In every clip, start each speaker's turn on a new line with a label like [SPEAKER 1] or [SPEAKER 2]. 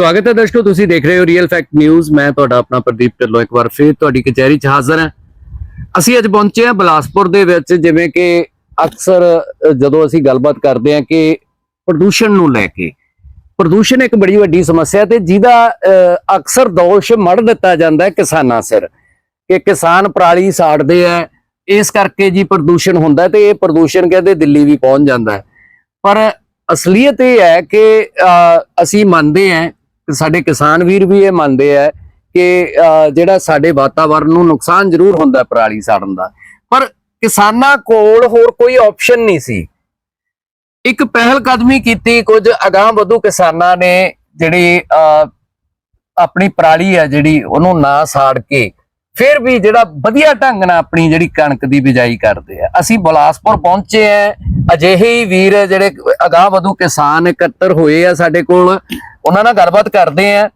[SPEAKER 1] ਸਵਾਗਤ ਹੈ ਦਰਸ਼ਕੋ, ਤੁਸੀਂ ਦੇਖ ਰਹੇ ਹੋ ਰੀਅਲ ਫੈਕਟ ਨਿਊਜ਼ ਮੈਂ ਤੁਹਾਡਾ ਆਪਣਾ ਪ੍ਰਦੀਪ ਢਿੱਲੋਂ ਇੱਕ ਵਾਰ ਫਿਰ ਤੁਹਾਡੀ ਕਚਹਿਰੀ 'ਚ ਹਾਜ਼ਰ ਹਾਂ। ਅਸੀਂ ਅੱਜ ਪਹੁੰਚੇ ਹਾਂ ਬਲਾਸਪੁਰ ਦੇ ਵਿੱਚ, ਜਿਵੇਂ ਕਿ ਅਕਸਰ ਜਦੋਂ ਅਸੀਂ ਗੱਲਬਾਤ ਕਰਦੇ ਹਾਂ ਕਿ ਪ੍ਰਦੂਸ਼ਣ ਨੂੰ ਲੈ ਕੇ। ਪ੍ਰਦੂਸ਼ਣ ਇੱਕ ਬੜੀ ਵੱਡੀ ਸਮੱਸਿਆ ਤੇ ਜਿਹਦਾ ਅਕਸਰ ਦੋਸ਼ ਮੜ ਦਿੱਤਾ ਜਾਂਦਾ ਹੈ ਕਿਸਾਨਾਂ ਸਿਰ। ਕਿ ਕਿਸਾਨ ਪਰਾਲੀ ਸਾੜਦੇ ਆ, ਇਸ ਕਰਕੇ ਜੀ ਪ੍ਰਦੂਸ਼ਣ ਹੁੰਦਾ ਹੈ ਤੇ ਇਹ ਪ੍ਰਦੂਸ਼ਣ ਕਹਿੰਦੇ ਦਿੱਲੀ ਵੀ ਪਹੁੰਚ ਜਾਂਦਾ ਪਰ ਅਸਲੀਅਤ ਇਹ ਹੈ ਕਿ ਅਸੀਂ ਮੰਨਦੇ ਹਾਂ ਸਾਡੇ ਕਿਸਾਨ ਵੀਰ ਵੀ ਇਹ ਮੰਨਦੇ ਆ ਕਿ ਅ, ਜਿਹੜਾ ਸਾਡੇ ਵਾਤਾਵਰਣ ਨੂੰ ਨੁਕਸਾਨ ਜ਼ਰੂਰ ਹੁੰਦਾ ਪਰਾਲੀ ਸਾੜਨ ਦਾ। ਪਰ ਕਿਸਾਨਾਂ ਕੋਲ ਹੋਰ ਕੋਈ ਆਪਸ਼ਨ ਨਹੀਂ ਸੀ। ਇੱਕ ਪਹਿਲ ਕਦਮੀ ਕੀਤੀ ਕੁਝ ਅਗਾਹ ਵਧੂ ਕਿਸਾਨਾਂ ਨੇ ਜਿਹੜੀ ਅ, ਆਪਣੀ ਪਰਾਲੀ ਹੈ ਜਿਹੜੀ ਉਹਨੂੰ ਨਾ ਸਾੜ ਕੇ ਫਿਰ ਵੀ ਜਿਹੜਾ ਵਧੀਆ ਢੰਗ ਨਾਲ ਆਪਣੀ ਜਿਹੜੀ ਕਣਕ ਦੀ ਬਿਜਾਈ ਕਰਦੇ ਆ। ਅਸੀਂ ਬਲਾਸਪੁਰ ਪਹੁੰਚੇ ਆ। ਅਜਿਹੇ ਹੀ ਵੀਰ ਜਿਹੜੇ ਅਗਾਹ ਵਧੂ ਕਿਸਾਨ ਇਕੱਤਰ ਹੋਏ ਆ ਸਾਡੇ ਕੋਲ। ਉਹਨਾਂ ਨਾਲ ਗੱਲਬਾਤ ਕਰਦੇ ਆ।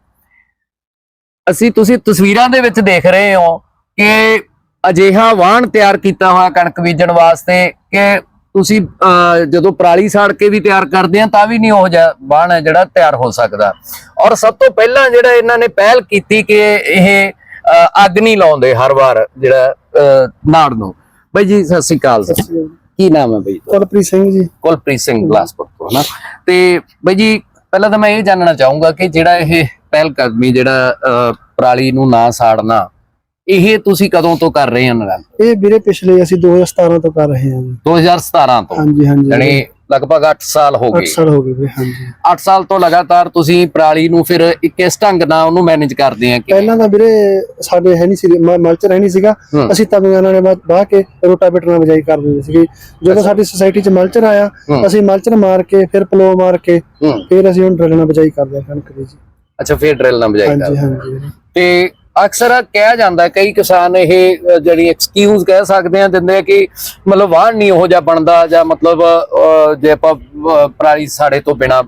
[SPEAKER 1] ਅਸੀਂ ਤੁਸੀਂ ਤਸਵੀਰਾਂ ਦੇ ਵਿੱਚ ਦੇਖ ਰਹੇ ਹੋ ਕਿ ਅਜਿਹਾ ਵਾਹਣ ਤਿਆਰ ਕੀਤਾ ਹੋਇਆ ਕਣਕ ਬੀਜਣ ਵਾਸਤੇ ਕਿ ਤੁਸੀਂ ਜਦੋਂ ਪਰਾਲੀ ਸਾੜ ਕੇ ਵੀ ਤਿਆਰ ਕਰਦੇ ਆ ਤਾਂ ਵੀ ਨਹੀਂ ਉਹ ਵਾਹਣ ਹੈ ਜਿਹੜਾ ਤਿਆਰ ਹੋ ਸਕਦਾ। ਔਰ ਸਭ ਤੋਂ ਪਹਿਲਾਂ ਜਿਹੜਾ ਇਹਨਾਂ ਨੇ ਪਹਿਲ ਕੀਤੀ ਕਿ ਇਹ ਅੱਗ ਨਹੀਂ ਲਾਉਂਦੇ ਹਰ ਵਾਰ ਜਿਹੜਾ ਨਾੜ ਨੂੰ। ਬਾਈ ਜੀ ਸਤਿ ਸ੍ਰੀ ਅਕਾਲ ਕੀ ਨਾਮ ਹੈ ਬਾਈ
[SPEAKER 2] ਕੁਲਪ੍ਰੀਤ ਸਿੰਘ ਜੀ।
[SPEAKER 1] ਕੁਲਪ੍ਰੀਤ ਸਿੰਘ ਬਲਾਸਪੁਰ ਤੋਂ ਹਨਾ? ਤੇ ਬਾਈ ਜੀ ਪਹਿਲਾਂ ਤਾਂ ਮੈਂ ਇਹ ਜਾਣਨਾ ਚਾਹੂੰਗਾ ਕਿ ਜਿਹੜਾ ਇਹ ਪਹਿਲ ਕਦਮੀ ਜਿਹੜਾ ਪਰਾਲੀ ਨੂੰ ਨਾ ਸਾੜਨਾ ਇਹ ਤੁਸੀਂ ਕਦੋਂ ਤੋਂ ਕਰ ਰਹੇ ਹੋ ਨਾਲ
[SPEAKER 2] ਇਹ ਵੀਰੇ ਪਿਛਲੇ ਅਸੀਂ 2017 ਤੋਂ ਕਰ ਰਹੇ ਹਾਂ ਜੀ।
[SPEAKER 1] 2017 ਤੋਂ?
[SPEAKER 2] ਹਾਂਜੀ ਹਾਂਜੀ।
[SPEAKER 1] ਯਾਨੀ ਲਗਭਗ 8 ਸਾਲ ਹੋ
[SPEAKER 2] 8
[SPEAKER 1] ਗਏ।
[SPEAKER 2] ਸਾਲ ਹੋ ਗਏ ਵੀਰੇ ਹਾਂਜੀ।
[SPEAKER 1] 8 ਸਾਲ ਤੋਂ ਲਗਾਤਾਰ ਤੁਸੀਂ ਪਰਾਲੀ ਨੂੰ ਫਿਰ ਕਿਸ ਢੰਗ ਨਾਲ ਉਹਨੂੰ ਮੈਨੇਜ ਕਰਦੇ ਆ? ਕਿ
[SPEAKER 2] ਪਹਿਲਾਂ ਤਾਂ ਵੀਰੇ ਸਾਡੇ ਹੈ ਨਹੀਂ ਸੀ ਮ- ਮਲਚ ਰਹਿ ਨਹੀਂ ਸੀਗਾ।
[SPEAKER 1] ਹੂੰ।
[SPEAKER 2] ਅਸੀਂ ਤਵੀਆਂ ਨਾਲ ਬਾ- ਬਾਹ ਕੇ ਰੋਟਾਵੇਟਰ ਨਾਲ ਬਜਾਈ ਕਰ ਦਿੰਦੇ ਸੀਗੇ। ਜਦੋਂ ਸਾਡੀ ਸੁਸਾਇਟੀ 'ਚ ਮਲਚਰ ਆਇਆ
[SPEAKER 1] ਹੂੰ।
[SPEAKER 2] ਅਸੀਂ ਮਲਚਰ ਮਾਰ ਕੇ ਫਿਰ ਪਲੋ ਮਾਰ ਕੇ
[SPEAKER 1] ਹੂੰ।
[SPEAKER 2] ਫਿਰ ਅਸੀਂ ਹੁਣ ਡਰਲ ਨਾਲ ਬਜਾਈ ਕਰਦੇ ਹਾਂ ਕਣਕ ਦੀ ਜੀ।
[SPEAKER 1] ਅੱਛਾ ਫਿਰ ਡਰਿਲ ਨਾਲ ਬਜਾਈ
[SPEAKER 2] ਹਾਂਜੀ
[SPEAKER 1] ਕਰਦੇ
[SPEAKER 2] ਹਾਂਜੀ। ਵੀਰੇ।
[SPEAKER 1] ਤੇ ਅਕਸਰ ਕਿਹਾ ਜਾਂਦਾ ਕਈ ਕਿਸਾਨ ਇਹ ਜਿਹੜੀ ਐਕਸਕਿਊਜ਼ ਕਹਿ ਸਕਦੇ ਆ ਦਿੰਦੇ ਆ ਕਿ ਮਤਲਬ ਵਾਹਣ ਨਹੀਂ ਉਹ ਜਿਹਾ ਬਣਦਾ ਜਾਂ ਮਤਲਬ ਜੇ ਆਪਾਂ ਪਰਾਲੀ ਸਾੜੇ ਤੋਂ ਬਿਨਾ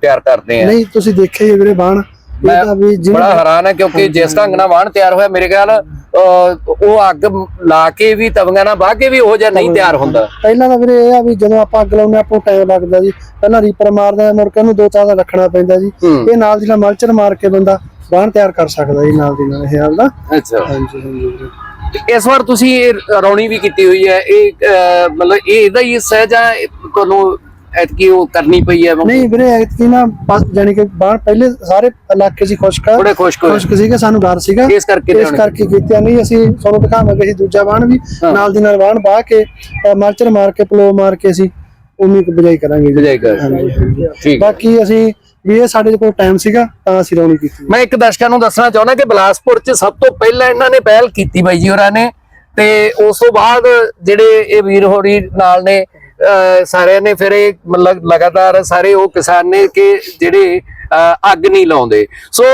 [SPEAKER 1] ਤਿਆਰ ਕਰਦੇ ਆ।
[SPEAKER 2] ਨਹੀਂ ਤੁਸੀਂ ਦੇਖਿਆ ਹੀ ਵੀਰੇ ਬਾਣ
[SPEAKER 1] ਮੈਂ
[SPEAKER 2] ਇਹ ਤਾਂ ਵੀ ਜਿਵੇਂ
[SPEAKER 1] ਬੜਾ ਹੈਰਾਨ ਹੈ ਕਿਉਂਕਿ ਜਿਸ ਢੰਗ ਨਾਲ ਵਾਹਣ ਤਿਆਰ ਹੋਇਆ ਮੇਰੇ ਖਿਆਲ ਉਹ ਅੱਗ ਲਾ ਕੇ ਵੀ ਤਵੀਆਂ ਨਾਲ ਬਾਹ ਕੇ ਵੀ ਉਹ ਜਿਹਾ ਨਹੀਂ ਤਿਆਰ ਹੁੰਦਾ।
[SPEAKER 2] ਪਹਿਲਾਂ ਤਾਂ ਵੀਰੇ ਇਹ ਆ ਵੀ ਜਦੋਂ ਆਪਾਂ ਅੱਗ ਲਾਉਂਦੇ ਆਪਾਂ ਨੂੰ ਟਾਈਮ ਲੱਗਦਾ ਜੀ। ਪਹਿਲਾਂ ਰੀਪਰ ਮਾਰਦਾ ਹੈ, ਮੁੜ ਕੇ ਉਹਨੂੰ ਦੋ ਚਾਰ ਦਿਨ ਰੱਖਣਾ ਪੈਂਦਾ ਜੀ। ਇਹ ਨਾਲ ਦੀ ਨਾਲ ਮਲਚਰ ਮਾਰ ਕੇ ਬੰਦਾ ਬਾਣ ਤਿਆਰ ਕਰ ਸਕਦਾ ਜੀ ਨਾਲ ਦੀ ਨਾਲ ਇਹ ਹਾਲ ਦਾ।
[SPEAKER 1] ਅੱਛਾ।
[SPEAKER 2] ਹਾਂਜੀ ਹਾਂਜੀ ਵੀਰੇ।
[SPEAKER 1] ਇਸ ਵਾਰ ਤੁਸੀਂ ਇਹ ਰੌਣੀ ਵੀ ਕੀਤੀ ਹੋਈ ਹੈ ਇਹ ਮਤਲਬ ਇਹ ਇਹਦਾ ਹੀ ਸਹਿਜ ਆ ਇਹ ਤੁਹਾਨੂੰ ਐਤਕੀ ਉਹ ਕਰਨੀ ਪਈ ਹੈ
[SPEAKER 2] ਨਹੀਂ ਵੀਰੇ ਐਤਕੀ ਨਾ ਬਸ ਜਾਨੀ ਕਿ ਬਾਣ ਪਹਿਲੇ ਸਾਰੇ ਇਲਾਕੇ 'ਚ ਹੀ ਖੁਸ਼ਕ ਆ।
[SPEAKER 1] ਬੜੇ ਖੁਸ਼ਕ ਹੋਏ।
[SPEAKER 2] ਖੁਸ਼ਕ ਸੀਗੇ ਸਾਨੂੰ ਡਰ ਸੀਗਾ।
[SPEAKER 1] ਇਸ ਕਰਕੇ
[SPEAKER 2] ਇਸ
[SPEAKER 1] ਲਿਆਉਣੀ।
[SPEAKER 2] ਕਰਕੇ ਕੀਤਾ ਨਹੀਂ ਅਸੀਂ ਤੁਹਾਨੂੰ ਦਿਖਾਵਾਂਗੇ ਅਸੀਂ ਦੂਜਾ ਬਾਣ ਵੀ।
[SPEAKER 1] ਹਾਂ।
[SPEAKER 2] ਨਾਲ ਦੀ ਨਾਲ ਬਾਣ ਬਾਹ ਕੇ ਅ, ਮਲਚਰ ਮਾਰ ਕੇ ਪਲੋ ਮਾਰ ਕੇ ਅਸੀਂ ਉਮੀ ਬਜਾਈ ਕਰਾਂਗੇ ਜੀ।
[SPEAKER 1] ਬਜਾਈ ਕਰ
[SPEAKER 2] ਹਾਂਜੀ ਹਾਂਜੀ।
[SPEAKER 1] ਠੀਕ ਹੈ।
[SPEAKER 2] ਬਾਕੀ ਅਸੀਂ ਵੀ ਇਹ ਸਾਡੇ ਕੋਲ ਟਾਈਮ ਸੀਗਾ, ਤਾਂ ਅਸੀਂ ਰੌਣੀ ਕੀਤੀ
[SPEAKER 1] ਮੈਂ ਇੱਕ ਦਰਸ਼ਕਾਂ ਨੂੰ ਦੱਸਣਾ ਚਾਹੁੰਦਾ ਕਿ ਬਲਾਸਪੁਰ 'ਚ ਸਭ ਤੋਂ ਪਹਿਲਾਂ ਇਹਨਾਂ ਨੇ ਪਹਿਲ ਕੀਤੀ ਬਾਈ ਜੀ ਹੋਰਾਂ ਨੇ, ਤੇ ਉਸ ਤੋਂ ਬਾਅਦ ਜਿਹੜੇ ਇਹ ਵੀਰ ਹੋਰੀ ਨਾਲ ਨੇ ਸਾਰਿਆਂ ਨੇ ਫਿਰ ਇਹ ਮਤਲਬ ਲਗਾਤਾਰ ਸਾਰੇ ਉਹ ਕਿਸਾਨ ਨੇ ਕਿ ਜਿਹੜੇ ਅੱਗ ਨਹੀਂ ਲਾਉਂਦੇ। ਸੋ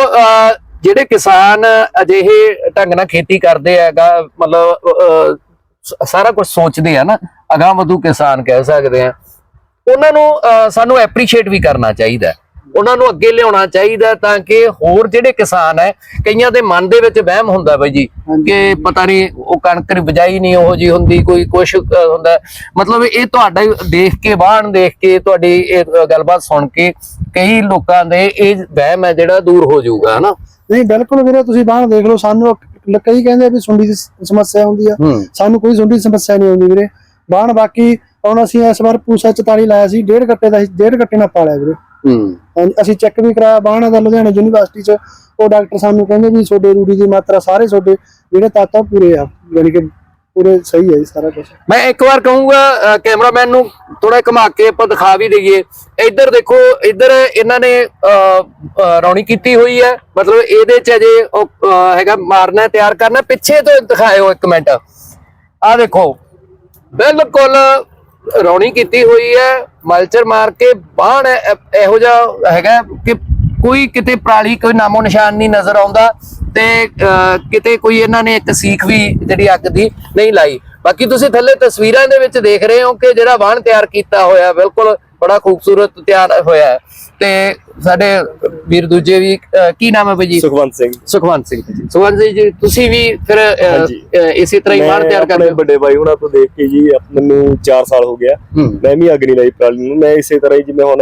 [SPEAKER 1] ਜਿਹੜੇ ਕਿਸਾਨ ਅਜਿਹੇ ਢੰਗ ਨਾਲ ਖੇਤੀ ਕਰਦੇ ਹੈਗਾ ਮਤਲਬ ਸਾਰਾ ਕੁਝ ਸੋਚਦੇ ਆ ਨਾ, ਅਗਾਂਹ ਵਧੂ ਕਿਸਾਨ ਕਹਿ ਸਕਦੇ ਆ। ਉਹਨਾਂ ਨੂੰ ਸਾਨੂੰ ਐਪਰੀਸ਼ੀਏਟ ਵੀ ਕਰਨਾ ਚਾਹੀਦਾ। ਉਹਨਾਂ ਨੂੰ ਅੱਗੇ ਲਿਆਉਣਾ ਚਾਹੀਦਾ ਤਾਂ ਕਿ ਹੋਰ ਜਿਹੜੇ ਕਿਸਾਨ ਹੈ ਕਈਆਂ ਦੇ ਮਨ ਦੇ ਵਿੱਚ ਵਹਿਮ ਹੁੰਦਾ ਬਾਈ ਜੀ ਕਿ ਪਤਾ ਨਹੀਂ ਉਹ ਕਣਕ ਦੀ ਬਜਾਈ ਨਹੀਂ ਉਹੋ ਜੀ ਹੁੰਦੀ ਕੋਈ ਕੁਛ ਹੁੰਦਾ। ਮਤਲਬ ਇਹ ਤੁਹਾਡਾ ਦੇਖ ਕੇ ਬਾਣ ਦੇਖ ਕੇ ਤੁਹਾਡੀ ਇਹ ਗੱਲਬਾਤ ਸੁਣ ਕੇ ਕਈ ਲੋਕਾਂ ਦੇ ਇਹ ਵਹਿਮ ਹੈ ਜਿਹੜਾ ਦੂਰ ਹੋ ਜਾਊਗਾ ਹਨਾ?
[SPEAKER 2] ਨਹੀਂ ਬਿਲਕੁਲ ਵੀਰੇ ਤੁਸੀਂ ਬਾਹਰ ਦੇਖ ਲਓ ਸਾਨੂੰ ਕਈ ਕਹਿੰਦੇ ਵੀ ਸੁੰਡੀ ਦੀ ਸਮੱਸਿਆ ਹੁੰਦੀ ਆ। ਸਾਨੂੰ ਕੋਈ ਸੁੰਡੀ ਦੀ ਸਮੱਸਿਆ ਨਹੀਂ ਆਉਂਦੀ ਵੀਰੇ। ਬਾਣ ਬਾਕੀ ਹੁਣ ਅਸੀਂ ਇਸ ਵਾਰ ਪੂਸਾ 44 ਲਾਇਆ ਸੀ ਡੇਢ ਗੱਟੇ ਦਾ ਡੇਢ ਗੱਟੇ ਨਾਲ ਪਾਲਿਆ ਵੀਰੇ।
[SPEAKER 1] ਹੂੰ
[SPEAKER 2] ਹਾਂਜੀ, ਅਸੀਂ ਚੈੱਕ ਵੀ ਕਰਾਇਆ ਬਾਣ ਦਾ ਲੁਧਿਆਣਾ ਯੂਨੀਵਰਸਿਟੀ ਚ ਉਹ ਡਾਕਟਰ ਸਾਨੂੰ ਕਹਿੰਦੇ ਵੀ ਤੁਹਾਡੇ ਰੂੜੀ ਦੀ ਮਾਤਰਾ ਸਾਰੇ ਤੁਹਾਡੇ ਜਿਹੜੇ ਤੱਤ ਪੂਰੇ ਆ ਯਾਨੀ ਕਿ ਪੂਰੇ ਸਹੀ ਹੈ ਸਾਰਾ ਕੁਝ
[SPEAKER 1] ਮੈਂ ਇੱਕ ਵਾਰ ਕਹੂੰਗਾ ਕੈਮਰਾਮੈਨ ਨੂੰ ਥੋੜਾ ਘੁਮਾ ਕੇ ਆਪਾਂ ਦਿਖਾ ਵੀ ਦਈਏ। ਇੱਧਰ ਦੇਖੋ ਇੱਧਰ ਇਹਨਾਂ ਨੇ ਰੌਣੀ ਕੀਤੀ ਹੋਈ ਹੈ। ਮਤਲਬ ਇਹਦੇ ਚ ਅਜੇ ਉਹ, ਹੈਗਾ ਮਾਰਨਾ ਤਿਆਰ ਕਰਨਾ। ਪਿੱਛੇ ਤੋਂ ਦਿਖਾਇਓ ਇੱਕ ਮਿੰਟ। ਆ ਦੇਖੋ ਬਿਲਕੁਲ ਰੌਣੀ ਕੀਤੀ ਹੋਈ ਹੈ ਮਲਚਰ ਮਾਰ ਕੇ ਬਾਣ ਇਹੋ ਜਿਹਾ ਹੈਗਾ ਕਿ ਕੋਈ ਕਿਤੇ ਪਰਾਲੀ ਕੋਈ ਨਾਮੋ ਨਿਸ਼ਾਨ ਨਹੀਂ ਨਜ਼ਰ ਆਉਂਦਾ ਤੇ ਅਹ, ਕਿਤੇ ਕੋਈ ਇਹਨਾਂ ਨੇ ਇੱਕ ਸੀਖ ਵੀ ਜਿਹੜੀ ਅੱਗ ਦੀ ਨਹੀਂ ਲਾਈ। ਬਾਕੀ ਤੁਸੀਂ ਥੱਲੇ ਤਸਵੀਰਾਂ ਦੇ ਵਿੱਚ ਦੇਖ ਰਹੇ ਹੋ ਕਿ ਜਿਹੜਾ ਵਾਹਣ ਤਿਆਰ ਕੀਤਾ ਹੋਇਆ ਬਿਲਕੁਲ ਬੜਾ ਖੂਬਸੂਰਤ ਤਿਆਰ ਹੋਇਆ ਹੈ। ਤੇ ਸਾਡੇ ਵੀਰ ਦੂਜੇ ਵੀ ਅਹ, ਕੀ ਨਾਮ ਹੈ ਬਾਈ ਜੀ?
[SPEAKER 3] ਸੁਖਵੰਤ ਸਿੰਘ।
[SPEAKER 1] ਸੁਖਵੰਤ ਸਿੰਘ ਜੀ। ਸੁਖਵੰਤ ਸਿੰਘ ਜੀ ਤੁਸੀਂ ਵੀ ਫਿਰ ਅਹ,
[SPEAKER 3] ਹਾਂਜੀ।
[SPEAKER 1] ਅਹ, ਇਸੇ ਤਰ੍ਹਾਂ ਹੀ ਵਾਹਣ ਤਿਆਰ ਕਰਦੇ
[SPEAKER 3] ਆਪਣੇ
[SPEAKER 1] ਹੋ?
[SPEAKER 3] ਵੱਡੇ ਬਾਈ ਹੁਣਾਂ ਤੋਂ ਦੇਖ ਕੇ ਜੀ ਆਪ- ਮੈਨੂੰ 4 ਸਾਲ ਹੋ ਗਿਆ।
[SPEAKER 1] ਹੂੰ।
[SPEAKER 3] ਮੈਂ ਵੀ ਅੱਗ ਨਹੀਂ ਲਾਈ ਪਰਾਲੀ ਨੂੰ। ਮੈਂ ਇਸੇ ਤਰ੍ਹਾਂ ਹੀ ਜਿਵੇਂ ਹੁਣ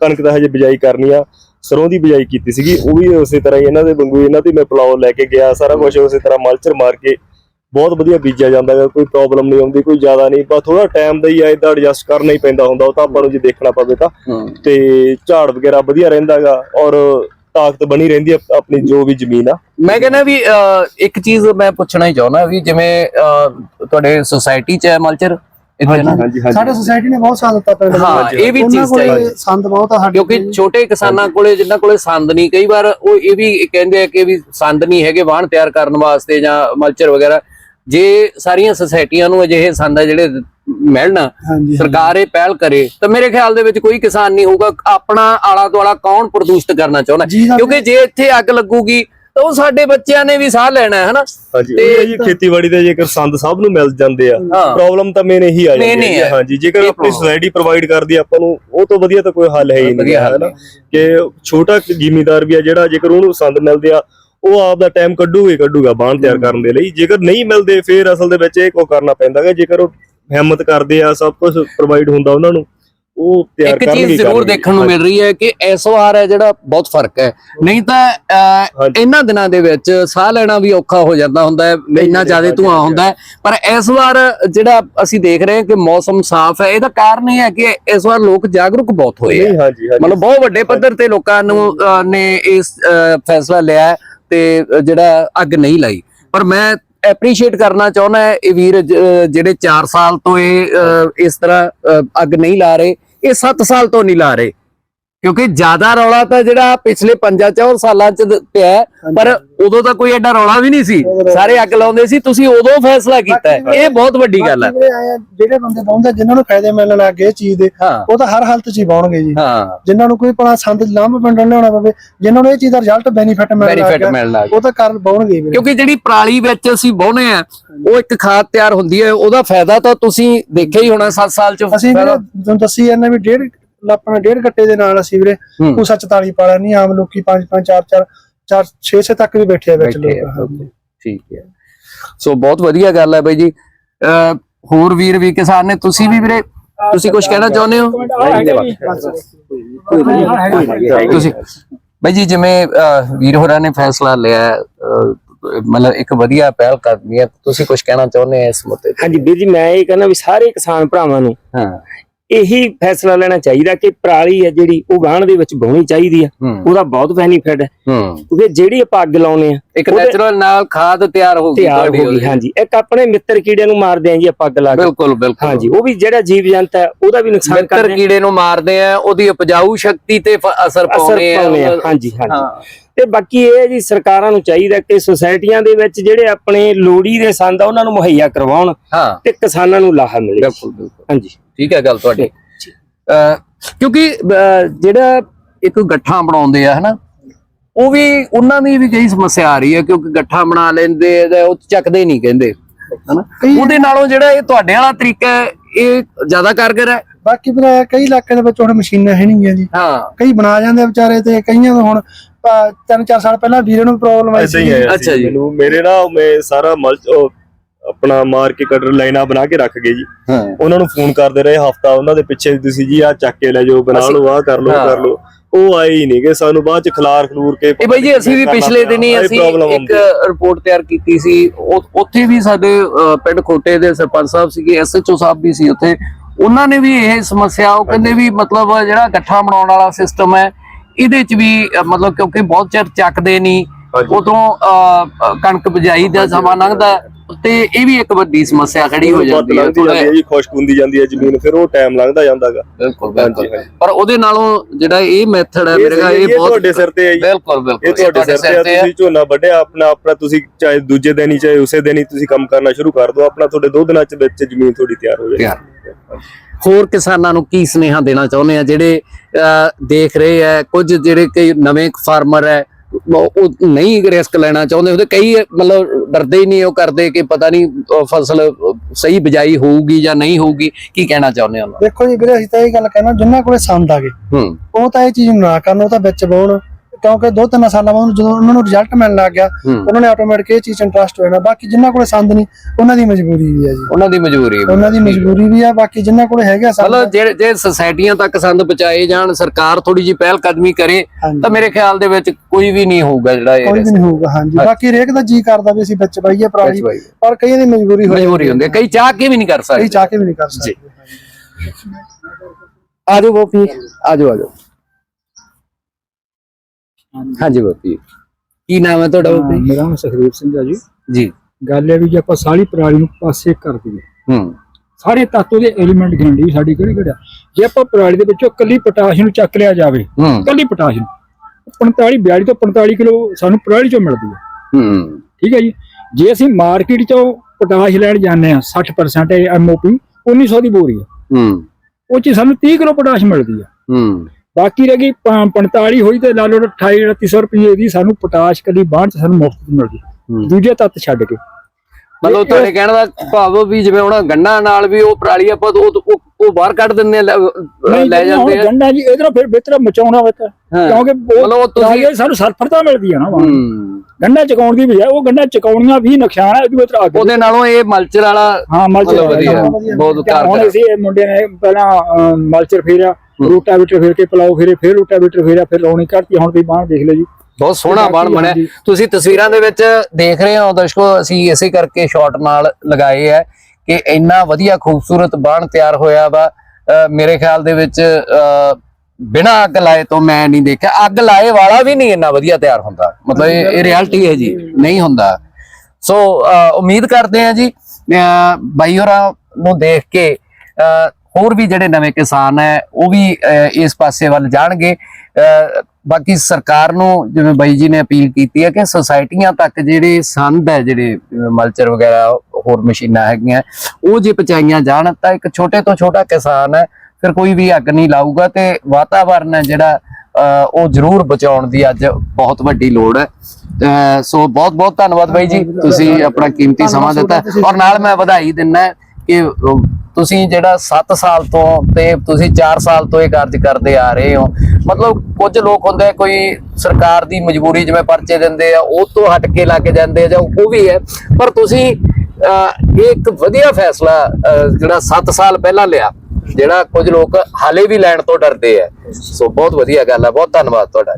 [SPEAKER 3] ਕਣਕ ਦਾ ਹਜੇ ਬਿਜਾਈ ਕਰਨੀ ਆ ਸਰੋਂ ਦੀ ਬਿਜਾਈ ਕੀਤੀ ਸੀਗੀ ਉਹ ਵੀ ਉਸੇ ਤਰ੍ਹਾਂ ਹੀ ਇਹਨਾਂ ਦੇ ਵਾਂਗੂ ਇਹਨਾਂ ਦੀ ਮੈਂ ਪਲਾਉ ਲੈ ਕੇ ਗਿਆ ਸਾਰਾ ਕੁਝ ਉਸੇ ਤਰ੍ਹਾਂ ਮਲਚਰ ਮਾਰ ਕੇ ਬਹੁਤ ਵਧੀਆ ਬੀਜਿਆ ਜਾਂਦਾ ਗਾ ਕੋਈ ਪ੍ਰੋਬਲਮ ਨਹੀਂ ਆਉਂਦੀ ਕੋਈ ਜ਼ਿਆਦਾ ਨਹੀਂ ਬਸ ਥੋੜਾ ਟਾਈਮ ਦਾ ਹੀ ਆ ਐਡਜਸਟ ਕਰਨਾ ਹੀ ਪੈਂਦਾ ਹੁੰਦਾ ਉਹ ਤਾਂ ਆਪਾਂ ਨੂੰ ਜੇ ਦੇਖਣਾ ਪਵੇ ਤਾਂ। ਤੇ ਝਾੜ ਵਗੈਰਾ ਵਧੀਆ ਰਹਿੰਦਾਗਾ ਔਰ ਤਾਕਤ ਬਣੀ ਰਹਿੰਦੀ ਆ ਆਪਣੀ ਜੋ ਵੀ ਜ਼ਮੀਨ ਆ।
[SPEAKER 1] ਮੈਂ ਕਹਿੰਦਾ ਵੀ ਇੱਕ ਚੀਜ਼ ਮੈਂ ਪੁੱਛਣਾ ਹੀ ਚਾਹੁੰਦਾ ਵੀ ਜਿਵੇਂ ਤੁਹਾਡੇ ਸੁਸਾਇਟੀ ਚ ਹੈ ਮਲਚਰ
[SPEAKER 2] ਸਾਡੇ ਸੁਸਾਇਟੀ ਨੇ ਬਹੁਤ ਸਾਥ ਦਿੱਤਾ ਪਿੰਡ
[SPEAKER 1] ਹਾਂ ਇਹ ਵੀ ਚੀਜ਼ ਚਾਹੀਦੀ
[SPEAKER 2] ਸੰਦ ਬਹੁਤ ਆ ਸਾਡੇ
[SPEAKER 1] ਕਿਉਂਕਿ ਛੋਟੇ ਕਿਸਾਨਾਂ ਕੋਲੇ ਜਿਨ੍ਹਾਂ ਕੋਲੇ ਸੰਦ ਨਹੀਂ ਕਈ ਵਾਰ ਉਹ ਇਹ ਵੀ ਕਹਿੰਦੇ ਆ ਕਿ ਵੀ ਸੰਦ ਨਹੀਂ ਹੈਗੇ ਵਾਹਣ ਤਿਆਰ ਕਰਨ ਵਾਸਤੇ ਜਾਂ ਮਲਚਰ ਵਗੈਰਾ ਜੇ ਸਾਰੀਆਂ ਸੁਸਾਇਟੀਆਂ ਨੂੰ ਅਜਿਹੇ ਸੰਦ ਜਿਹੜੇ ਮਿਲਣ ਸਰਕਾਰ ਇਹ ਪਹਿਲ ਕਰੇ ਤਾਂ ਮੇਰੇ ਖਿਆਲ ਦੇ ਵਿੱਚ ਕੋਈ ਕਿਸਾਨ ਨਹੀਂ ਹੋਊਗਾ ਆਪਣਾ ਆਲਾ ਦੁਆਲਾ ਕੌਣ ਪ੍ਰਦੂਸ਼ਿਤ ਕਰਨਾ ਚਾਹੁੰਦਾ। ਕਿਉਂਕਿ ਜੇ ਇੱਥੇ ਅੱਗ ਲੱਗੂਗੀ ਤਾਂ ਉਹ ਸਾਡੇ ਬੱਚਿਆਂ ਨੇ ਵੀ ਸਾਹ ਲੈਣਾ ਹੈ ਹਨਾ ਤੇ-
[SPEAKER 3] ਜੀ ਖੇਤੀਬਾੜੀ ਦੇ ਜੇਕਰ ਸੰਦ ਸਭ ਨੂੰ ਮਿਲ ਜਾਂਦੇ ਆ। ਪ੍ਰੋਬਲਮ ਤਾਂ ਮੇਨ ਇਹੀ ਆ ਜਾਂਦੀ ਹੈ। ਹਾਂਜੀ ਜੇਕਰ ਆਪਣੀ। ਸੁਸਾਇਟੀ ਪ੍ਰੋਵਾਈਡ ਕਰਦੀ ਆ ਆਪਾਂ ਨੂੰ ਉਹ ਤੋਂ ਵਧੀਆ ਤਾਂ ਕੋਈ ਹੱਲ ਹੈ ਹੀ ਨਹੀਂ ਹੈ ਨਾ ਕਿ ਛੋਟਾ ਜ਼ਿਮੀਦਾਰ ਵੀ ਆ ਜਿਹੜਾ ਜੇਕਰ ਉਹਨੂੰ ਸੰਦ ਮਿਲਦੇ ਆ ਉਹ ਆਪ ਦਾ ਟਾਈਮ ਕੱਢੂਗਾ ਹੀ ਕੱਢੂਗਾ ਬਾਣ ਤਿਆਰ ਕਰਨ ਦੇ ਲਈ। ਜੇਕਰ ਨਹੀਂ ਮਿਲਦੇ ਫਿਰ ਅਸਲ ਦੇ ਵਿੱਚ ਇਹ ਕੋ ਕਰਨਾ ਪੈਂਦਾ ਹੈ ਜੇਕਰ ਉਹ ਹਿੰਮਤ ਕਰਦੇ ਆ ਸਭ ਕੁਝ ਪ੍ਰੋਵਾਈਡ ਹੁੰਦਾ ਉਹਨਾਂ ਨੂੰ ਉਹ ਤਿਆਰ
[SPEAKER 1] ਇੱਕ
[SPEAKER 3] ਕਰਨਗੇ
[SPEAKER 1] ਚੀਜ਼
[SPEAKER 3] ਹੀ
[SPEAKER 1] ਜ਼ਰੂਰ। ਦੇਖਣ ਨੂੰ ਮਿਲ ਰਹੀ ਹੈ ਕਿ ਇਸ ਵਾਰ ਹੈ ਜਿਹੜਾ ਬਹੁਤ ਫ਼ਰਕ ਹੈ। ਨਹੀਂ ਤਾਂ। ਇਹਨਾਂ ਦਿਨਾਂ ਦੇ ਵਿੱਚ ਸਾਹ ਲੈਣਾ ਵੀ ਔਖਾ ਹੋ ਜਾਂਦਾ ਹੁੰਦਾ ਹੈ ਇੰਨਾ ਜ਼ਿਆਦਾ ਧੂਆਂ ਹੁੰਦਾ ਹੈ। ਪਰ ਇਸ ਵਾਰ ਜਿਹੜਾ ਅਸੀਂ ਦੇਖ ਰਹੇ ਹਾਂ ਕਿ ਮੌਸਮ ਸਾਫ਼ ਹੈ ਇਹਦਾ ਕਾਰਨ ਇਹ ਹੈ ਕਿ ਇਸ ਵਾਰ ਲੋਕ ਜਾਗਰੂਕ ਬਹੁਤ ਹੋਏ ਮਤਲਬ ਬਹੁਤ ਵੱਡੇ ਪੱਧਰ ਤੇ ਲੋਕਾਂ ਨੂੰ ਨੇ ਇਸ ਫੈਸਲਾ ਲਿਆ ਹੈ। ਤੇ ਜਿਹੜਾ ਅੱਗ ਨਹੀਂ ਲਾਈ। ਪਰ ਮੈਂ ਐਪਰੀਸ਼ੀਏਟ ਕਰਨਾ ਚਾਹੁੰਦਾ ਇਹ ਵੀਰ ਜਿਹੜੇ 4 ਸਾਲ ਤੋਂ ਇਹ ਇਸ ਤਰ੍ਹਾਂ ਅੱਗ ਨਹੀਂ ਲਾ ਰਹੇ, ਇਹ 7 ਸਾਲ ਤੋਂ ਨਹੀਂ ਲਾ ਰਹੇ। ਕਿਉਂਕਿ ਜ਼ਿਆਦਾ ਰੌਲਾ ਤਾਂ ਜਿਹੜਾ ਪਿਛਲੇ 5-4 ਸਾਲਾਂ ਚ ਪਿਆ ਪਰ ਉਦੋਂ ਤਾਂ ਕੋਈ ਐਡਾ ਰੌਲਾ ਵੀ ਨਹੀਂ ਸੀ। ਸਾਰੇ ਅੱਗ ਲਾਉਂਦੇ ਸੀ ਤੁਸੀਂ ਉਦੋਂ ਫੈਸਲਾ ਕੀਤਾ ਇਹ ਬਹੁਤ ਵੱਡੀ ਗੱਲ ਹੈ।
[SPEAKER 2] ਜਿਹੜੇ ਬੰਦੇ ਪਾਉਂਦੇ ਜਿਨ੍ਹਾਂ ਨੂੰ ਫਾਇਦੇ ਮਿਲਣ ਲੱਗ ਗਏ ਚੀਜ਼ ਦੇ ਉਹ ਤਾਂ ਹਰ ਹਾਲਤ 'ਚ ਹੀ ਪਾਉਣਗੇ ਜੀ। ਜਿਨ੍ਹਾਂ ਨੂੰ ਕੋਈ ਪਣਾ ਸੰਦ ਲਾਂਭ ਪਿੰਡੋਂ ਲਿਆਉਣਾ ਪਵੇ ਜਿਨ੍ਹਾਂ ਨੂੰ ਇਹ ਚੀਜ਼ ਦਾ ਰਿਜ਼ਲਟ ਬੈਨੀਫਿਟ ਮਿਲਣ ਲੱਗ ਉਹ ਤਾਂ ਕਰਨ ਪਾਉਣਗੇ
[SPEAKER 1] ਕਿਉਂਕਿ ਜਿਹੜੀ ਪਰਾਲੀ ਵਿੱਚ ਅਸੀਂ ਵਾਹੁੰਦੇ ਆ ਉਹ ਇੱਕ ਖਾਦ ਤਿਆਰ ਹੁੰਦੀ ਹੈ ਉਹਦਾ ਫਾਇਦਾ ਤਾਂ ਤੁਸੀਂ ਦੇਖਿਆ ਹੀ ਹੋਣਾ 7 ਸਾਲ ਚ
[SPEAKER 2] ਅਸੀਂ ਤੁਹਾਨੂੰ ਦੱਸੀ ਜਾਂਦਾ ਵੀ ਡੇਢ ਆਪਣਾ ਡੇਢ ਗੱਟੇ ਦੇ ਨਾਲ ਅਸੀਂ ਵੀਰੇ
[SPEAKER 1] ਹੂੰ।
[SPEAKER 2] ਕੁਸਾ 44 ਪਾਲਾ ਨਹੀਂ ਆਮ ਲੋਕੀ 5 5 4 4 4 6 6 ਤੱਕ ਵੀ ਬੈਠੇ ਆ ਵਿੱਚ ਲੋਕ।
[SPEAKER 1] ਠੀਕ ਹੈ। ਸੋ ਬਹੁਤ ਵਧੀਆ ਗੱਲ ਹੈ ਬਾਈ ਜੀ। ਹੋਰ ਵੀਰ ਵੀ ਕਿਸਾਨ ਨੇ ਤੁਸੀਂ ਵੀ ਵੀਰੇ ਤੁਸੀਂ ਕੁਝ ਕਹਿਣਾ ਚਾਹੁੰਦੇ ਹੋ? ਤੁਸੀਂ ਬਾਈ ਜੀ ਜਿਵੇਂ ਵੀਰ ਹੋਰਾਂ ਨੇ ਫੈਸਲਾ ਲਿਆ ਹੈ, ਮਤਲਬ ਇੱਕ ਵਧੀਆ ਪਹਿਲ ਕਰਨੀ ਹੈ ਤੁਸੀਂ ਕੁਝ ਕਹਿਣਾ ਚਾਹੁੰਦੇ ਆ ਇਸ ਮੁੱਦੇ ਤੇ?
[SPEAKER 4] ਹਾਂਜੀ ਵੀਰ ਜੀ ਮੈਂ ਇਹ ਕਹਿੰਦਾ ਵੀ ਸਾਰੇ ਕਿਸਾਨ ਭਰਾਵਾਂ ਨੂੰ
[SPEAKER 1] ਹਾਂ।
[SPEAKER 4] ਇਹੀ ਫੈਸਲਾ ਲੈਣਾ ਚਾਹੀਦਾ ਕਿ ਪਰਾਲੀ ਹੈ ਜਿਹੜੀ ਉਹ ਗਾਣ ਦੇ ਵਿੱਚ ਬਾਉਣੀ ਚਾਹੀਦੀ ਆ। ਉਹਦਾ ਬਹੁਤ ਬੈਨੀਫਿਟ ਹੈ। ਕਿਉਂਕਿ ਜਿਹੜੀ ਆਪਾਂ ਅੱਗ ਲਾਉਨੇ ਆ
[SPEAKER 1] ਇੱਕ ਨੈਚੁਰਲ ਨਾਲ ਖਾਦ ਤਿਆਰ ਹੋ ਗਈ
[SPEAKER 4] ਤਿਆਰ ਹੋ ਗਈ। ਹਾਂਜੀ। ਇੱਕ ਆਪਣੇ ਮਿੱਤਰ ਕੀੜਿਆਂ ਨੂੰ ਮਾਰਦੇ ਆ ਜੀ ਆਪਾਂ ਅੱਗ ਲਾ ਕੇ।
[SPEAKER 1] ਬਿਲਕੁਲ ਬਿਲਕੁਲ।
[SPEAKER 4] ਹਾਂਜੀ ਉਹ ਵੀ ਜਿਹੜਾ ਜੀਵ ਜੰਤ ਹੈ ਉਹਦਾ ਵੀ ਨੁਕਸਾਨ
[SPEAKER 1] ਮਿੱਤਰ
[SPEAKER 4] ਕਰਦੇ ਆ।
[SPEAKER 1] ਕੀੜੇ ਨੂੰ ਮਾਰਦੇ ਆ ਉਹਦੀ ਉਪਜਾਊ ਸ਼ਕਤੀ ਤੇ ਅਸਰ ਪਾਉਂਦੇ ਆ
[SPEAKER 4] ਹਾਂਜੀ ਹਾਂਜੀ। ਤੇ ਬਾਕੀ ਇਹ ਜੀ ਸਰਕਾਰਾਂ ਨੂੰ ਚਾਹੀਦਾ ਕਿ ਸੁਸਾਇਟੀਆਂ ਦੇ ਵਿੱਚ ਜਿਹੜੇ ਆਪਣੇ ਲੋੜੀ ਦੇ ਸੰਦ ਆ ਉਹਨਾਂ ਨੂੰ ਮੁਹੱਈਆ ਕਰਵਾਉਣ ਤੇ ਕਿਸਾਨਾਂ ਨੂੰ ਲਾਹਾ ਮਿਲੇ।
[SPEAKER 1] ਬਿਲਕੁਲ ਬਿਲਕੁਲ।
[SPEAKER 4] ਹਾਂਜੀ।
[SPEAKER 1] ਠੀਕ ਹੈ ਗੱਲ ਤੁਹਾਡੀ। ਕਿਉਂਕਿ ਜਿਹੜਾ ਇੱਕ ਗੱਠਾਂ ਬਣਾਉਂਦੇ ਆ ਹਨਾ ਉਹ ਵੀ ਉਹਨਾਂ ਦੀ ਵੀ ਕਈ ਸਮੱਸਿਆ ਆ ਰਹੀ ਹੈ ਕਿਉਂਕਿ ਗੱਠਾਂ ਬਣਾ ਲੈਂਦੇ ਆ ਤੇ ਉਹ ਚੱਕਦੇ ਨਹੀਂ ਕਹਿੰਦੇ ਹਨਾ। ਉਹਦੇ ਨਾਲੋਂ ਜਿਹੜਾ ਇਹ ਤੁਹਾਡੇ ਵਾਲਾ ਤਰੀਕਾ ਇਹ ਜ਼ਿਆਦਾ ਕਾਰਗਰ ਹੈ।
[SPEAKER 2] ਬਾਕੀ ਵੀਰੇ ਕਈ ਇਲਾਕਿਆਂ ਦੇ ਵਿੱਚ ਹੁਣ ਮਸ਼ੀਨਾਂ ਹੈ ਨਹੀਂ ਜੀ।
[SPEAKER 1] ਹਾਂ।
[SPEAKER 2] ਕਈ ਬਣਾ ਜਾਂਦੇ ਵਿਚਾਰੇ ਤੇ ਕਈਆਂ ਨੂੰ ਹੁਣ ਤਿੰਨ ਚਾਰ ਸਾਲ ਪਹਿਲਾਂ ਵੀਰੇ ਨੂੰ ਪ੍ਰੋਬਲਮ ਆਈ ਸੀ।
[SPEAKER 1] ਅੱਛਾ ਜੀ।
[SPEAKER 3] ਮੈਨੂੰ ਮੇਰੇ ਨਾਲ ਮੈਂ ਸਾਰਾ ਮਲਚ ਉਹ ਆਪਣਾ ਮਾਰ ਕੇ ਕਟਰ ਲਾਈਨਾਂ ਬਣਾ ਕੇ ਰੱਖ ਗਏ ਜੀ।
[SPEAKER 1] ਹਾਂ।
[SPEAKER 3] ਉਹਨਾਂ ਨੂੰ ਫੋਨ ਕਰਦੇ ਰਹੇ ਹਫਤਾ ਉਹਨਾਂ ਦੇ ਪਿੱਛੇ ਤੁਸੀਂ ਜੀ ਆ ਚੱਕ ਕੇ ਲੈ ਜਾਓ ਬਣਾ ਲਓ ਆ ਕਰ ਲਓ। ਕਰ ਲਓ। ਉਹ ਆਏ ਹੀ ਨਹੀਂਗੇ ਸਾਨੂੰ ਬਾਅਦ ਚ ਖਲਾਰ ਖਲੂਰ ਕੇ
[SPEAKER 1] ਇਹ ਬਾਈ ਜੀ ਅਸੀਂ ਵੀ ਪਿਛਲੇ ਦਿਨੀ ਅਸੀਂ ਇੱਕ। ਰਿਪੋਰਟ ਤਿਆਰ ਕੀਤੀ ਸੀ। ਉੱਥੇ ਵੀ ਸਾਡੇ ਪਿੰਡ ਖੋਟੇ ਦੇ ਸਰਪੰਚ ਸਾਹਿਬ ਸੀਗੇ ਐਸਐਚਓ ਸਾਹਿਬ ਵੀ ਸੀ ਉੱਥੇ। ਉਹਨਾਂ ਨੇ ਵੀ ਇਹ ਸਮੱਸਿਆ ਉਹ ਕਹਿੰਦੇ ਵੀ ਮਤਲਬ ਜਿਹੜਾ ਇਕੱਠਾ ਬਣਾਉਣ ਵਾਲਾ ਸਿਸਟਮ ਹੈ ਇਹਦੇ ਚ ਵੀ ਮਤਲਬ ਕਿਉਂਕਿ ਬਹੁਤ ਚਿਰ ਚੱਕਦੇ ਨਹੀਂ। ਉਦੋਂ ਕਣਕ ਬਜਾਈ ਦਾ ਸਮਾਂ ਲੰਘਦਾ। ਤੇ ਇਹ ਵੀ ਇੱਕ ਵੱਡੀ ਸਮੱਸਿਆ ਖੜੀ ਹੋ ਜਾਂਦੀ ਹੈ
[SPEAKER 3] ਲੱਗਦੀ ਜਾਂਦੀ ਹੈ ਜੀ ਖੁਸ਼ਕ ਹੁੰਦੀ ਜਾਂਦੀ ਹੈ ਜ਼ਮੀਨ ਫਿਰ ਉਹ ਟਾਈਮ ਲੰਘਦਾ ਜਾਂਦਾਗਾ।
[SPEAKER 1] ਬਿਲਕੁਲ ਬਿਲਕੁਲ। ਪਰ ਉਹਦੇ ਨਾਲੋਂ ਜਿਹੜਾ ਇਹ ਮੈਥਡ ਹੈ ਮੇਰੇ ਖਿਆਲ ਇਹ ਬਹੁਤ
[SPEAKER 3] ਤੁਹਾਡੇ ਸਿਰ ਤੇ ਹੈ
[SPEAKER 1] ਬਿਲਕੁਲ ਬਿਲਕੁਲ।
[SPEAKER 3] ਇਹ ਤੁਹਾਡੇ ਸਿਰ ਤੇ ਤੁਸੀਂ ਝੋਨਾ ਵੱਢਿਆ ਆਪਣਾ ਆਪਣਾ ਤੁਸੀਂ ਚਾਹੇ ਦੂਜੇ ਦਿਨ ਹੀ ਚਾਹੇ ਉਸੇ ਦਿਨ ਹੀ ਤੁਸੀਂ ਕੰਮ ਕਰਨਾ ਸ਼ੁਰੂ ਕਰ ਦਿਓ ਆਪਣਾ ਤੁਹਾਡੇ ਦੋ ਦਿਨਾਂ ਚ ਵਿੱਚ ਜ਼ਮੀਨ ਤੁਹਾਡੀ ਤਿਆਰ ਹੋ ਜਾਏਗੀ।
[SPEAKER 1] ਹੋਰ ਕਿਸਾਨਾਂ ਨੂੰ ਕੀ ਸੁਨੇਹਾ ਦੇਣਾ ਚਾਹੁੰਦੇ ਆ ਜਿਹੜੇ ਦੇਖ ਰਹੇ ਆ ਕੁਝ ਜਿਹੜੇ ਕਈ ਨਵੇਂ ਫਾਰਮਰ ਹੈ ਉਹ ਨਹੀਂ ਰਿਸਕ ਲੈਣਾ ਚਾਹੁੰਦੇ ਉਹਦੇ ਕਈ ਮਤਲਬ ਡਰਦੇ ਹੀ ਨਹੀਂ ਉਹ ਕਰਦੇ ਕਿ ਪਤਾ ਨਹੀਂ ਫਸਲ ਸਹੀ ਬਿਜਾਈ ਹੋਊਗੀ ਜਾਂ ਨਹੀਂ ਹੋਊਗੀ ਕੀ ਕਹਿਣਾ ਚਾਹੁੰਦੇ ਹੋ?
[SPEAKER 2] ਦੇਖੋ ਜੀ ਵੀਰੇ ਅਸੀਂ ਤਾਂ ਇਹ ਗੱਲ ਕਹਿਣਾ ਜਿਨ੍ਹਾਂ ਕੋਲੇ ਸੰਦ ਆ ਗਏ
[SPEAKER 1] ਹੂੰ।
[SPEAKER 2] ਉਹ ਤਾਂ ਇਹ ਚੀਜ਼ ਨੂੰ ਕਰਨ ਉਹ ਤਾਂ ਵਿੱਚ ਪਾਉਣ ਕਿਉਂਕਿ ਦੋ ਤਿੰਨ ਸਾਲਾਂ ਬਾਅਦ ਜਦੋਂ ਉਹਨਾਂ ਨੂੰ ਰਿਜ਼ਲਟ ਮਿਲਣ ਲੱਗ ਗਿਆ
[SPEAKER 1] ਹੂੰ।
[SPEAKER 2] ਉਹਨਾਂ ਨੇ ਆਟੋਮੈਟਿਕ ਇਹ ਚੀਜ਼ ਇੰਟਰਸਟ ਹੋ ਜਾਣਾ। ਬਾਕੀ ਜਿਨ੍ਹਾਂ ਕੋਲੇ ਸੰਦ ਨਹੀਂ ਉਹਨਾਂ ਦੀ ਮਜਬੂਰੀ ਵੀ ਹੈ ਜੀ।
[SPEAKER 1] ਉਹਨਾਂ ਦੀ ਮਜਬੂਰੀ ਹੈ।
[SPEAKER 2] ਉਹਨਾਂ ਦੀ ਮਜਬੂਰੀ ਵੀ ਆ ਬਾਕੀ ਜਿਨ੍ਹਾਂ ਕੋਲੇ ਹੈਗਾ ਸੰਦ
[SPEAKER 1] ਮਤਲਬ ਜੇ ਜੇ ਸੁਸਾਇਟੀਆਂ ਤੱਕ ਸੰਦ ਪਹੁੰਚਾਏ ਜਾਣ ਸਰਕਾਰ ਥੋੜੀ ਜਿਹੀ ਪਹਿਲ ਕਦਮੀ ਕਰੇ। ਤਾਂ ਮੇਰੇ ਖਿਆਲ ਦੇ ਵਿੱਚ ਕੋਈ ਵੀ ਨਹੀਂ ਹੋਊਗਾ ਜਿਹੜਾ ਇਹ
[SPEAKER 2] ਕੋਈ ਵੀ ਨਹੀਂ ਹੋਊਗਾ ਹਾਂਜੀ। ਬਾਕੀ ਰੇਕ ਦਾ ਜੀ ਕਰਦਾ ਵੀ ਅਸੀਂ ਵਿੱਚ ਪਾਈਏ ਪਰਾਲੀ ਪਰ ਕਈਆਂ ਦੀ ਮਜਬੂਰੀ ਹੋ
[SPEAKER 1] ਮਜਬੂਰੀ ਹੁੰਦੀ ਹੈ। ਕਈ ਚਾਹ ਕੇ ਵੀ ਨਹੀਂ ਕਰ
[SPEAKER 2] ਕਈ
[SPEAKER 1] ਸਕਦੇ।
[SPEAKER 2] ਚਾਹ ਕੇ ਵੀ ਨਹੀਂ ਕਰ ਸਕਦੇ।
[SPEAKER 1] ਆਜੋ ਗੋਪੀ। ਆਜੋ ਆਜੋ। ਹਾਂਜੀ। ਗੋਪੀ ਕੀ ਨਾਮ ਹੈ ਤੁਹਾਡਾ ਗੋਪੀ?
[SPEAKER 5] ਮੇਰਾ ਨਾਮ ਸੁਖਦੇਵ ਸਿੰਘ ਹੈ ਜੀ।
[SPEAKER 1] ਜੀ।
[SPEAKER 5] ਗੱਲ ਇਹ ਵੀ ਜੇ ਆਪਾਂ ਸਾਰੀ ਪਰਾਲੀ ਨੂੰ ਪਾਸੇ ਕਰ ਦਈਏ
[SPEAKER 1] ਹੂੰ।
[SPEAKER 5] ਸਾਰੇ ਤੱਤੋਂ ਦੇ ਐਲੀਮੈਂਟ ਗਿਣਦੀ ਸਾਡੀ ਕਿਹੜੀ ਕਿਹੜਾ ਜੇ ਆਪਾਂ ਪਰਾਲੀ ਦੇ ਵਿੱਚੋਂ ਕੱਲੀ ਪੋਟਾਸ਼ ਨੂੰ ਚੱਕ ਲਿਆ ਜਾਵੇ
[SPEAKER 1] ਹੂੰ।
[SPEAKER 5] ਕੱਲੀ ਪੋਟਾਸ਼ ਨੂੰ 45 42 ਤੋਂ 45 ਕਿਲੋ ਸਾਨੂੰ ਪਰਾਲੀ ਚੋਂ ਮਿਲਦੀ ਹੈ
[SPEAKER 1] ਹੂੰ।
[SPEAKER 5] ਠੀਕ ਹੈ ਜੀ? ਜੇ ਅਸੀਂ ਮਾਰਕੀਟ ਚੋਂ ਪੋਟਾਸ਼ ਲੈਣ ਜਾਂਦੇ ਆ 60% ਐਮਓਪੀ 1900 ਦੀ ਬੋਰੀ ਹੈ
[SPEAKER 1] ਹੂੰ।
[SPEAKER 5] ਉਹ ਚ ਸਾਨੂੰ 30 ਕਿਲੋ ਪੋਟਾਸ਼ ਮਿਲਦੀ ਹੈ
[SPEAKER 1] ਹੂੰ।
[SPEAKER 5] ਬਾਕੀ ਰਹਿ ਗਈ ਪ- 45 ਹੋਈ ਤੇ ਲਾ ਲਓ 28 3800 ਰੁਪਏ ਦੀ ਸਾਨੂੰ ਪੋਟਾਸ਼ ਕੱਲੀ ਬਾਹਰ ਚ ਸਾਨੂੰ ਮੁਫਤ ਮਿਲਦੀ
[SPEAKER 1] ਹੂੰ।
[SPEAKER 5] ਦੂਜੇ ਤੱਤ ਛੱਡ ਕੇ
[SPEAKER 1] ਮਤਲਬ ਤੁਹਾਡੇ ਕਹਿਣ ਦਾ ਭਾਵ ਵੀ ਜਿਵੇਂ ਹੁਣ ਗੰਨਾ ਨਾਲ ਵੀ ਉਹ ਪਰਾਲੀ ਆਪਾਂ ਉਹ ਉਹ- ਬਾਹਰ ਕੱਢ ਦਿੰਦੇ ਆ ਲੈ- ਲੈ
[SPEAKER 5] ਹੁਣ
[SPEAKER 1] ਜਾਂਦੇ ਆ
[SPEAKER 5] ਗੰਡਾ ਜੀ ਇਧਰੋਂ ਫਿਰ ਬਿਹਤਰ ਮਚਾਉਣਾ ਵਾ ਤਾਂ
[SPEAKER 1] ਹਾਂ।
[SPEAKER 5] ਕਿਉਂਕਿ
[SPEAKER 1] ਮਤਲਬ ਤੁਸੀਂ-
[SPEAKER 5] ਸਾਨੂੰ ਸਰਫਰਤਾ ਮਿਲਦੀ ਆ ਨਾ ਵਾਂ।
[SPEAKER 1] ਹੂੰ
[SPEAKER 5] ਗੰਡਾ ਚਕਾਉਣ ਦੀ ਬਜਾਏ ਉਹ ਗੰਡਾ ਚਕਾਉਣੀਆਂ ਵੀ ਨੁਕਸਾਨ ਹੈ ਇਹਦੇ ਵਿੱਚ ਅੱਗ
[SPEAKER 1] ਉਹਦੇ ਨਾਲੋਂ ਇਹ ਮਲਚਰ ਵਾਲਾ
[SPEAKER 5] ਹਾਂ ਮਲਚਰ
[SPEAKER 1] ਵਧੀਆ
[SPEAKER 5] ਹਾਂ।
[SPEAKER 1] ਬਹੁਤ
[SPEAKER 5] ਹੁਣ
[SPEAKER 1] ਕਾਰਗਰ
[SPEAKER 5] ਅਸੀਂ ਇਹ ਮੁੰਡੇ ਨੇ ਪਹਿਲਾਂ ਮਲਚਰ ਫੇਰਿਆ ਰੂਟਾਵੀਟਰ ਫੇਰ ਕੇ ਪਲਾਓ ਫੇਰੇ ਫਿਰ ਰੂਟਾਵੀਟਰ ਫੇਰਿਆ ਫਿਰ ਲਾਉਣੀ ਕਰਤੀ ਹੁਣ ਤੁਸੀਂ ਬਾਹਰ ਦੇਖ ਲਓ ਜੀ।
[SPEAKER 1] ਬਹੁਤ ਸੋਹਣਾ ਬਣ ਬਣਿਆ। ਤੁਸੀਂ ਤਸਵੀਰਾਂ ਦੇ ਵਿੱਚ ਦੇਖ ਰਹੇ ਹੋ ਦਰਸ਼ਕੋ ਅਸੀਂ ਇਸੇ ਕਰਕੇ ਸ਼ਾਟ ਨਾਲ ਲਗਾਏ ਹੈ ਕਿ ਇੰਨਾ ਵਧੀਆ ਖੂਬਸੂਰਤ ਬਾਣ ਤਿਆਰ ਹੋਇਆ ਵਾ। ਮੇਰੇ ਖਿਆਲ ਦੇ ਵਿੱਚ ਬਿਨਾਂ ਅੱਗ ਲਾਏ ਤੋਂ ਮੈਂ ਨਹੀਂ ਦੇਖਿਆ। ਅੱਗ ਲਾਏ ਵਾਲਾ ਵੀ ਨਹੀਂ ਇੰਨਾ ਵਧੀਆ ਤਿਆਰ ਹੁੰਦਾ। ਮਤਲਬ ਇਹ ਰਿਐਲਿਟੀ ਹੈ ਜੀ ਨਹੀਂ ਹੁੰਦਾ। ਸੋ ਉਮੀਦ ਕਰਦੇ ਹਾਂ ਜੀ ਬਾਈ ਹੋਰਾਂ ਨੂੰ ਦੇਖ ਕੇ ਹੋਰ ਵੀ ਜਿਹੜੇ ਨਵੇਂ ਕਿਸਾਨ ਹੈ ਉਹ ਵੀ ਇਸ ਪਾਸੇ ਵੱਲ ਜਾਣਗੇ। ਬਾਕੀ ਸਰਕਾਰ ਨੂੰ ਜਿਵੇਂ ਬਾਈ ਜੀ ਨੇ ਅਪੀਲ ਕੀਤੀ ਹੈ ਕਿ ਸੁਸਾਇਟੀਆਂ ਤੱਕ ਜਿਹੜੇ ਸੰਦ ਹੈ ਜਿਹੜੇ ਮਲਚਰ ਵਗੈਰਾ ਹੋਰ ਮਸ਼ੀਨਾਂ ਹੈਗੀਆਂ ਉਹ ਜੇ ਪਹੁੰਚਾਈਆਂ ਜਾਣ ਤਾਂ ਇੱਕ ਛੋਟੇ ਤੋਂ ਛੋਟਾ ਕਿਸਾਨ ਹੈ ਫਿਰ ਕੋਈ ਵੀ ਅੱਗ ਨਹੀਂ ਲਾਊਗਾ ਤੇ ਵਾਤਾਵਰਨ ਹੈ ਜਿਹੜਾ ਉਹ ਜ਼ਰੂਰ ਬਚਾਉਣ ਦੀ ਅੱਜ ਬਹੁਤ ਵੱਡੀ ਲੋੜ ਹੈ। ਸੋ ਬਹੁਤ ਬਹੁਤ ਧੰਨਵਾਦ ਬਾਈ ਜੀ। ਤੁਸੀਂ ਆਪਣਾ ਕੀਮਤੀ ਸਮਾਂ ਦਿੱਤਾ। ਔਰ ਨਾਲ ਮੈਂ ਵਧਾਈ ਦਿੰਦਾ ਕਿ ਤੁਸੀਂ ਜਿਹੜਾ 7 ਸਾਲ ਤੋਂ ਤੇ ਤੁਸੀਂ 4 ਸਾਲ ਤੋਂ ਇਹ ਕਾਰਜ ਕਰਦੇ ਆ ਰਹੇ ਹੋ, ਮਤਲਬ ਕੁਝ ਲੋਕ ਹੁੰਦੇ ਕੋਈ ਸਰਕਾਰ ਦੀ ਮਜਬੂਰੀ ਜਿਵੇਂ ਪਰਚੇ ਦਿੰਦੇ ਆ, ਉਹ ਤੋਂ ਹਟ ਕੇ ਲੱਗ ਜਾਂਦੇ ਆ ਜਾਂ ਉਹ ਵੀ ਹੈ, ਪਰ ਤੁਸੀਂ ਇਹ ਇੱਕ ਵਧੀਆ ਫੈਸਲਾ ਜਿਹੜਾ 7 ਸਾਲ ਪਹਿਲਾਂ ਲਿਆ, ਜਿਹੜਾ ਕੁਝ ਲੋਕ ਹਾਲੇ ਵੀ ਲੈਣ ਤੋਂ ਡਰਦੇ ਆ। ਸੋ ਬਹੁਤ ਵਧੀਆ ਗੱਲ ਹੈ ਬਹੁਤ ਧੰਨਵਾਦ ਤੁਹਾਡਾ।